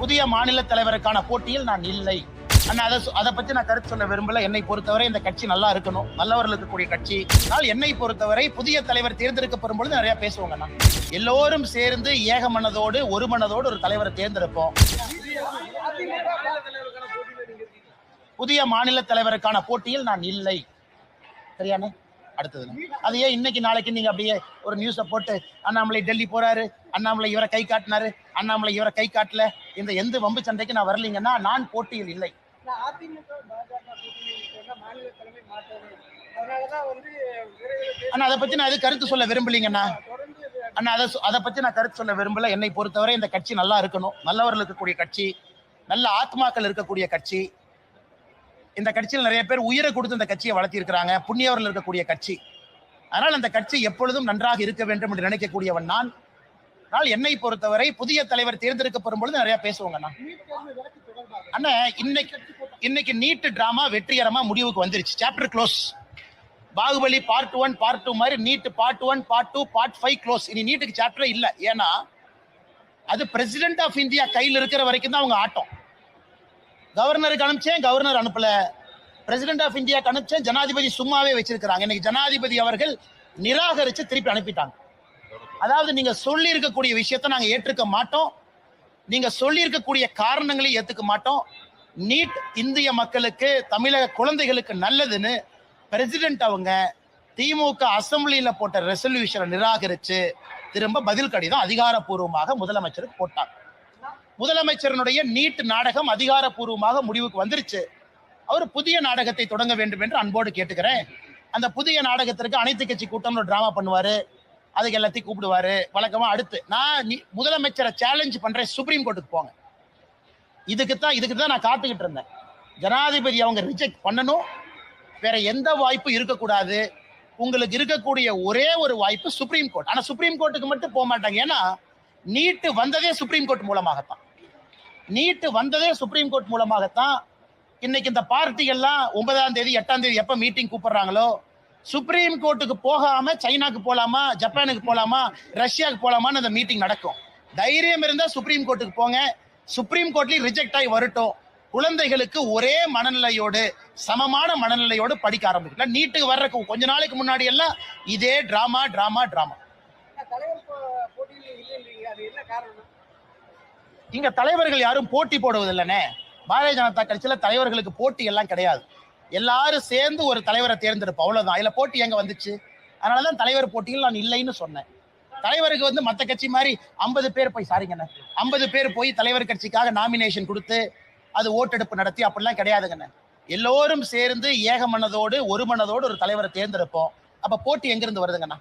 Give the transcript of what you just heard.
புதிய மாநில தலைவருக்கான போட்டியில் நான் இல்லை. அண்ணா அதை அதை பத்தி நான் கருத்து சொல்ல விரும்பல. என்னை பொறுத்தவரை இந்த கட்சி நல்லா இருக்கணும். நல்லவர்கள் இருக்கக்கூடிய கட்சி. ஆனால் என்னை பொறுத்தவரை புதிய தலைவர் தேர்ந்தெடுக்கப்படும் பொழுது நிறைய பேசுவாங்க நான் எல்லோரும் சேர்ந்து ஏக மனதோடு ஒரு மனதோடு ஒரு தலைவரை தேர்ந்தெடுப்போம். புதிய மாநில தலைவருக்கான போட்டியில் நான் இல்லை. சரியானே அடுத்தது. அது ஏன் இன்னைக்கு நாளைக்கு நீங்க அப்படியே ஒரு நியூஸை போட்டு அண்ணாமலை டெல்லி போறாரு அண்ணாமலை இவரை கை காட்டினாரு அண்ணாமலை இவரை கை காட்டல இந்த எந்த வம்பு சண்டைக்கு நான் வரலீங்கன்னா நான் போட்டியில் இல்லை. அண்ணா அதை பத்தி நான் எது கருத்து சொல்ல விரும்பலீங்கண்ணா? அண்ணா அதை அதை பத்தி நான் கருத்து சொல்ல விரும்பல. என்னை பொறுத்தவரை இந்த கட்சி நல்லா இருக்கணும். நல்லவர்கள் இருக்கக்கூடிய கட்சி. நல்ல ஆத்மாக்கள் இருக்கக்கூடிய கட்சி. இந்த கட்சியில் நிறைய பேர் உயிரை கொடுத்து இந்த கட்சியை வளர்த்தி இருக்கிறாங்க புண்ணியவர்கள் இருக்கக்கூடிய கட்சி. அதனால் அந்த கட்சி எப்பொழுதும் நன்றாக இருக்க வேண்டும் என்று நினைக்கக்கூடியவன் நான். ஆனால் என்னை பொறுத்தவரை புதிய தலைவர் தேர்ந்தெடுக்கப்படும் பொழுது நிறைய பேசுவாங்க அண்ணா. அண்ணா இன்னைக்கு இன்னைக்கு நீட்டு டிராமா வெற்றிகரமா முடிவுக்கு வந்துருச்சு. Chapter close Baahubali part one part two மாதிரி NEET part one part two part five close இனி நீட்டுக்கு சாப்டரே இல்லை. ஏன்னா அது பிரசிடென்ட் ஆஃப் இந்தியா கையில் இருக்கிற வரைக்கும் தான் அவங்க ஆட்டம். கவர்னருக்கு அனுப்பிச்சேன் கவர்னர் அனுப்பல. பிரசிடென்ட் ஆஃப் இந்தியா அனுப்பிச்சேன் ஜனாதிபதி சும்மாவே வச்சிருக்கிறாங்க. இன்னைக்கு ஜனாதிபதி அவர்கள் நிராகரிச்சு திருப்பி அனுப்பிட்டாங்க. அதாவது நீங்க சொல்லி இருக்கக்கூடிய விஷயத்தை நாங்க ஏற்றுக்க மாட்டோம். நீங்க சொல்லி இருக்கக்கூடிய காரணங்களை ஏத்துக்க மாட்டோம். நீட் இந்திய மக்களுக்கு தமிழக குழந்தைகளுக்கு நல்லதுன்னு பிரசிடென்ட் அவங்க திமுக அசம்பிளியில போட்ட ரெசல்யூஷனை நிராகரிச்சு திரும்ப பதில் கடிதம் அதிகாரப்பூர்வமாக முதலமைச்சருக்கு போட்டாங்க. முதலமைச்சரனுடைய நீட் நாடகம் அதிகாரப்பூர்வமாக முடிவுக்கு வந்துருச்சு. அவர் புதிய நாடகத்தை தொடங்க வேண்டும் என்று அன்போடு கேட்டுக்கிறேன். அந்த புதிய நாடகத்திற்கு அனைத்து கட்சி கூட்டம்னு ஒரு டிராமா பண்ணுவார். அதுக்கு எல்லாத்தையும் கூப்பிடுவாரு. வழக்கமாக அடுத்து நான் நீ- முதலமைச்சரை சேலஞ்ச் பண்ணுறேன் சுப்ரீம் கோர்ட்டுக்கு போங்க. இதுக்கு தான் இதுக்கு தான் நான் காத்துக்கிட்டு இருந்தேன். ஜனாதிபதி அவங்க ரிஜெக்ட் பண்ணணும். வேற எந்த வாய்ப்பும் இருக்கக்கூடாது. உங்களுக்கு இருக்கக்கூடிய ஒரே ஒரு வாய்ப்பு சுப்ரீம் கோர்ட் ஆனால் சுப்ரீம் கோர்ட்டுக்கு மட்டும் போக மாட்டாங்க. ஏன்னா நீட்டு வந்ததே சுப்ரீம் கோர்ட் மூலமாகத்தான். நீட்டு வந்ததே சுப்ரீம் கோர்ட் மூலமாகத்தான் இன்னைக்கு இந்த பார்ட்டிகள்லாம் ஒன்பதாம் தேதி எட்டாம் தேதி எப்ப மீட்டிங் கூப்பிடுறாங்களோ சுப்ரீம் கோர்ட்டுக்கு போகாம சைனாக்கு போலாமா ஜப்பானுக்கு போலாமா ரஷ்யாவுக்கு போலாமான்னு அந்த மீட்டிங் நடக்கும். தைரியம் இருந்தா சுப்ரீம் கோர்ட்டுக்கு போங்க. சுப்ரீம் கோர்ட்லயும் ரிஜெக்ட் ஆகி வரட்டும். குழந்தைகளுக்கு ஒரே மனநிலையோடு சமமான மனநிலையோடு படிக்க ஆரம்பிக்கல நீட்டுக்கு வர்றதுக்கு கொஞ்ச நாளைக்கு முன்னாடி எல்லாம் இதே டிராமா டிராமா டிராமா நான் தலைவர் போ- போட்டியில் இல்லைன்றீங்க அது என்ன காரணம் இங்க தலைவர்கள் யாரும் போட்டி போடுவதில்லைனே. பாரதிய ஜனதா கட்சியில தலைவர்களுக்கு போட்டி எல்லாம் கிடையாது. எல்லாரும் சேர்ந்து ஒரு தலைவரை தேர்ந்தெடுப்போம். அவ்வளவுதான். இதுல போட்டி எங்க வந்துச்சு? அதனாலதான் தலைவர் போட்டியில் நான் இல்லைன்னு சொன்னேன். தலைவருக்கு வந்து மத்த கட்சி மாதிரி ஐம்பது பேர் போய் சாரிங்கண்ணே ஐம்பது பேர் போய் தலைவர் கட்சிக்காக நாமினேஷன் கொடுத்து அது ஓட்டெடுப்பு நடத்தி அப்படிலாம் கிடையாதுங்கண்ணே எல்லோரும் சேர்ந்து ஏக மனதோடு ஒரு மனதோடு ஒரு தலைவரை தேர்ந்தெடுப்போம். அப்ப போட்டி எங்கிருந்து வருதுங்கண்ணா?